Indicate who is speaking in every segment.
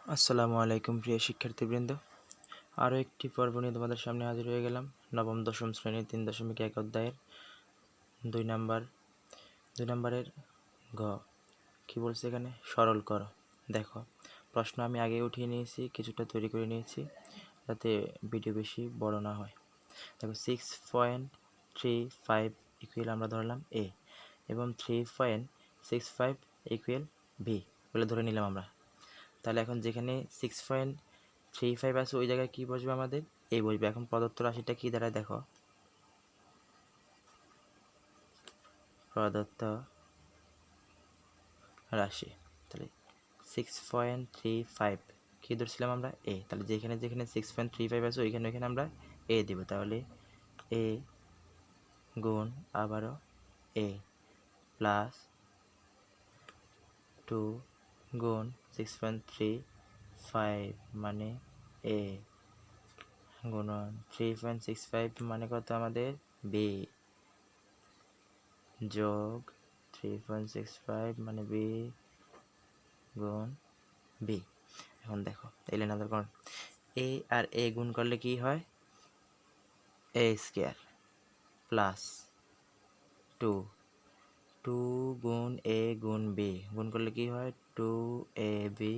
Speaker 1: আসসালামু আলাইকুম প্রিয় শিক্ষার্থীবৃন্দ। আরও একটি পর্ব নিয়ে তোমাদের সামনে হাজির হয়ে গেলাম। নবম, দশম শ্রেণির তিন দশমিক এক অধ্যায়ের দুই নাম্বার, দুই নাম্বারের ঘ। কি বলছে এখানে? সরল করো। দেখো, প্রশ্ন আমি আগে উঠিয়ে নিয়েছি, কিছুটা তৈরি করে নিয়েছি, যাতে ভিডিও বেশি বড় না হয়। দেখো six point three five equal আমরা ধরলাম এ এবং three point six five equal B বলে ধরে নিলাম আমরা। তাহলে এখন যেখানে সিক্স পয়েন্ট থ্রি ফাইভ আছে, ওই জায়গায় কী বসবে আমাদের? এই বসবে। এখন প্রদত্ত রাশিটা কী দাঁড়ায় দেখো। প্রদত্ত রাশি। তাহলে সিক্স পয়েন্ট থ্রি ফাইভ কী ধরছিলাম আমরা? এ তাহলে যেখানে যেখানে সিক্স পয়েন্ট থ্রি ফাইভ আছে, ওইখানে ওইখানে আমরা এ দিব। তাহলে এ গুণ আবারও এ প্লাস টু গুণ সিক্স পয়েন্ট থ্রি ফাইভ মানে এ গুণন থ্রি পয়েন্ট সিক্স ফাইভ মানে কত আমাদের? বি যোগ থ্রি পয়েন্ট সিক্স ফাইভ মানে বি গুণ বি এখন দেখো এলেন আদার কোন এ আর এ গুণ করলে কি হয়? A square plus two two গুণ এ গুণ বি গুণ করলে কি হয়? Two A B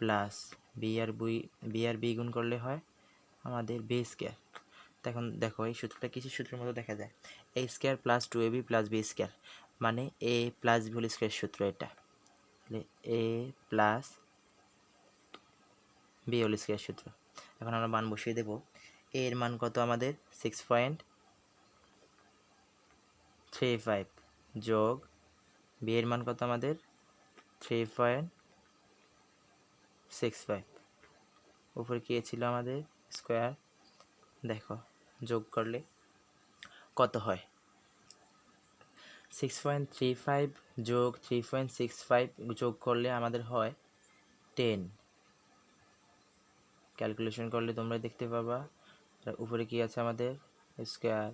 Speaker 1: plus B R B B আর বি গুণ করলে হয় আমাদের বি স্কোয়ার এখন দেখো, এই সূত্রটা কিছু সূত্রের মতো দেখা যায়। A square plus two A B plus B square মানে এ প্লাস হোল স্কোয়ার সূত্র এটা। A plus B whole square সূত্র। এখন আমরা মান বসিয়ে দেব। এর মান কত আমাদের? সিক্স পয়েন্ট থ্রি ফাইভ যোগ বি এর মান কত আমাদের? থ্রি পয়েন্ট সিক্স ফাইভ উপরে কী ছিল আমাদের? স্কোয়ার দেখো, যোগ করলে কত হয়? সিক্স পয়েন্ট থ্রি ফাইভ যোগ থ্রি পয়েন্ট সিক্স ফাইভ যোগ করলে আমাদের হয় টেন ক্যালকুলেশন করলে তোমরা দেখতে পাবা। উপরে কি আছে আমাদের? স্কোয়ার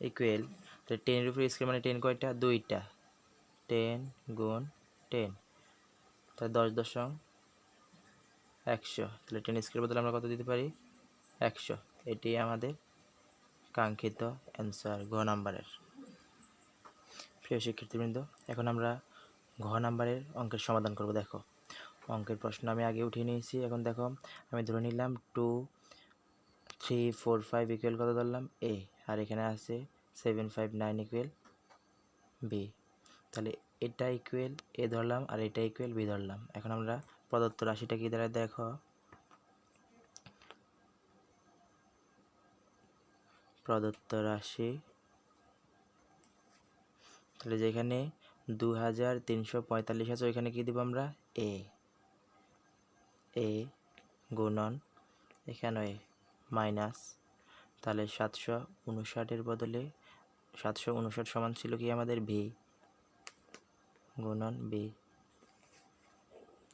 Speaker 1: ইকুয়েল তাহলে টেনের উপরে স্কোয়ার মানে টেন কয়টা? দুইটা। টেন গুণ টেন। তাহলে দশ দশম একশো। তাহলে টেন স্কোয়ার বদলে আমরা কত দিতে পারি? একশো। এটি আমাদের কাঙ্ক্ষিত অ্যান্সার ঘ নাম্বারের। প্রিয় শিক্ষার্থীবৃন্দ, এখন আমরা ঘ নাম্বারের অঙ্কের সমাধান করব। দেখো, অঙ্কের প্রশ্ন আমি আগে উঠিয়ে নিয়েছি। এখন দেখো, আমি ধরে নিলাম two three four five equal কত ধরলাম? এ আর এখানে আছে seven five nine equal B তাহলে এটা ইকুয়াল এ ধরলাম আর এটা ইকুয়াল বি ধরলাম। এখন আমরা প্রদত্ত রাশিটা কি দ্বারা দেখো? প্রদত্ত রাশি। তাহলে যেখানে দু হাজার তিনশো পঁয়তাল্লিশ আছে, ওইখানে কি দিব আমরা? এ এ গুণন, এখানে মাইনাস তাহলে সাতশো উনষাটের বদলে সাতশো উনষাট সমান ছিল কি আমাদের? ভি গুণন B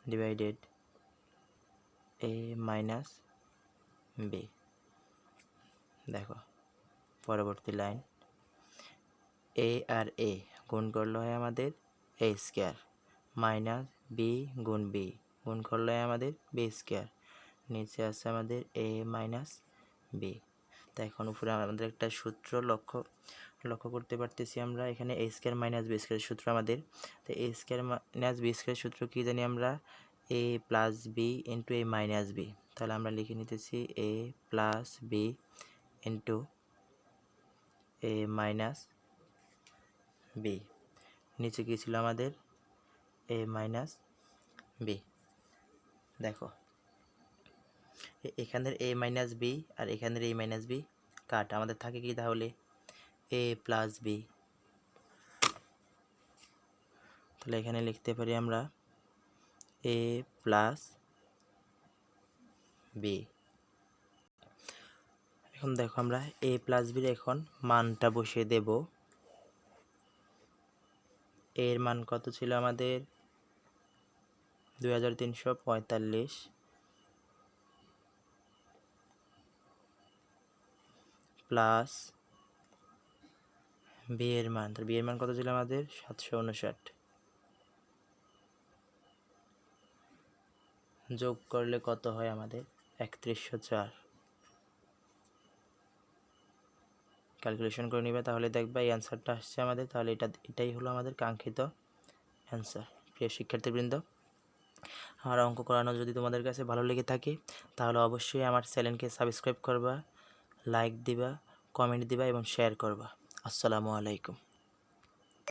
Speaker 1: divided A minus B. দেখো, পরবর্তী লাইন। এ আর এ গুণ করলে হয় আমাদের এ স্কোয়ার। মাইনাস বি গুণ বি গুণ করলে হয় আমাদের বি স্কোয়ার। নিচে আছে আমাদের এ মাইনাস বি। তা এখন উপরে আমাদের একটা সূত্র লক্ষ্য। লক্ষ্য করতে পারতেছি আমরা। এখানে A square minus B square সূত্র আমাদের। তো A square minus B square সূত্র কী জানি আমরা? A plus B into A minus B তাহলে আমরা লিখে নিতেছি A plus B into A minus B নিচে কী ছিল আমাদের? এ মাইনাস বি দেখো এখানের এ মাইনাস বি আর এখানের এ মাইনাস বি কাট। আমাদের থাকে কি তাহলে? এ প্লাস বি তাহলে এখানে লিখতে পারি আমরা এ প্লাস বি এখন দেখো আমরা এ প্লাস বির এখন মানটা বসিয়ে দেব। এর মান কত ছিল আমাদের? দুই হাজার তিনশো পঁয়তাল্লিশ। প্লাস বি এর মান, তার বি এর মান কত ছিল আমাদের? সাতশো উনষাট। যোগ করলে কত হয় আমাদের? একত্রিশশো চার। ক্যালকুলেশন করে নিবে, তাহলে দেখবে এই অ্যান্সারটা আসছে আমাদের, তাহলে এটা, এটাই হলো আমাদের কাঙ্ক্ষিত অ্যান্সার প্রিয় শিক্ষার্থীবৃন্দ। আমার অঙ্ক করানো যদি তোমাদের কাছে ভালো লেগে থাকে, তাহলে অবশ্যই আমার চ্যানেলকে সাবস্ক্রাইব করবা লাইক দিবা কমেন্ট দিবা এবং শেয়ার করবা। আসসালামু আলাইকুম।